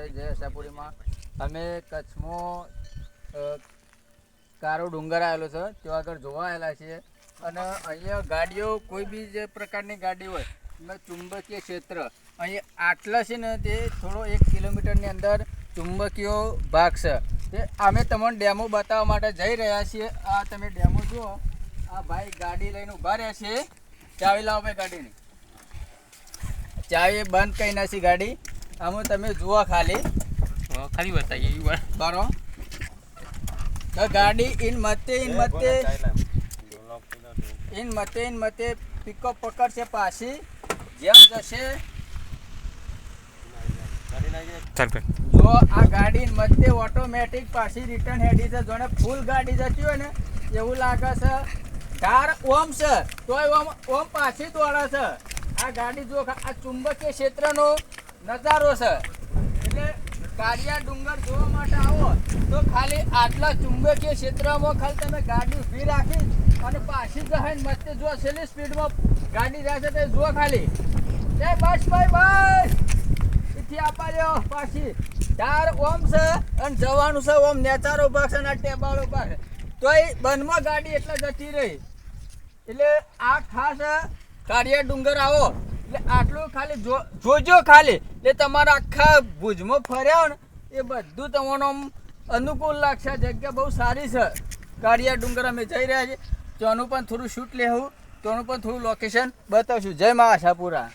માટે જય આશાપુરીમાં અમે કચ્છમાં કારો ડુંગર આવેલો છે ત્યાં આગળ જોવા આવેલા છીએ. અને અહીંયા ગાડીઓ, કોઈ બી જે પ્રકારની ગાડી હોય અમે ચુંબકીય ક્ષેત્ર અહીંયા આટલા છે ને તે થોડો એક કિલોમીટરની અંદર ચુંબકીય ભાગ છે. તે અમે તમને ડેમો બતાવવા માટે જઈ રહ્યા છીએ. આ તમે ડેમો જુઓ, આ ભાઈ ગાડી લઈને ઊભા રહ્યા છે. ચાવી લાવો ભાઈ ગાડીની. ચાવી બંધ કરી નાખી ગાડી. આમાં તમે જુઓ ખાલી. ખાલી બતાવીએ બરો. ગાડી ઇન મતે ઇન મતે ઇન મતે ઇન મતે પિકઅપ પકડશે પાછી. જેમ જશે. જો આ ગાડી મતે ઓટોમેટિક પાછી રિટર્ન હેડી છે. જોને ફૂલ ગાડી જતી હોય ને એવું લાગે છે. કાર ઓમ છે તોય ઓમ ઓમ પાછી દોડે છે. આ ગાડી જો આ ચુંબકીય ક્ષેત્રનો નજારો છે. એટલે કાળિયા ડુંગર જોવા માટે આવો. તો ખાલી આટલા ચુંબકીય ક્ષેત્રમાં ખાલી તમે ગાડી ઊભી રાખી અને પાછી જહાય ને મસ્તે જો છેલ્લી સ્પીડમાં ગાડી જાય છે તે જો ખાલી. એ બસ ભાઈ બસ. એથી આપા જો પાછી. ચાર ઓમ છે અને જવાનું છે ઓમ. નેચારો છે અને ટેબાળો ભાગ તોય બંધમાં ગાડી એટલે જતી રહી. એટલે આ ખાસ કાળિયા ડુંગર આવો. એટલે આટલું ખાલી જોજો ખાલી. એટલે તમારા આખા ભુજમાં ફર્યા ને, એ બધું તમારું અનુકૂળ લાગશે. જગ્યા બહુ સારી છે. કાળિયા ડુંગર અમે જઈ રહ્યા છીએ. ત્યાંનું પણ થોડું શૂટ લેવું ત્યાંનું પણ થોડું લોકેશન બતાવશું. જય મા આશાપુરા.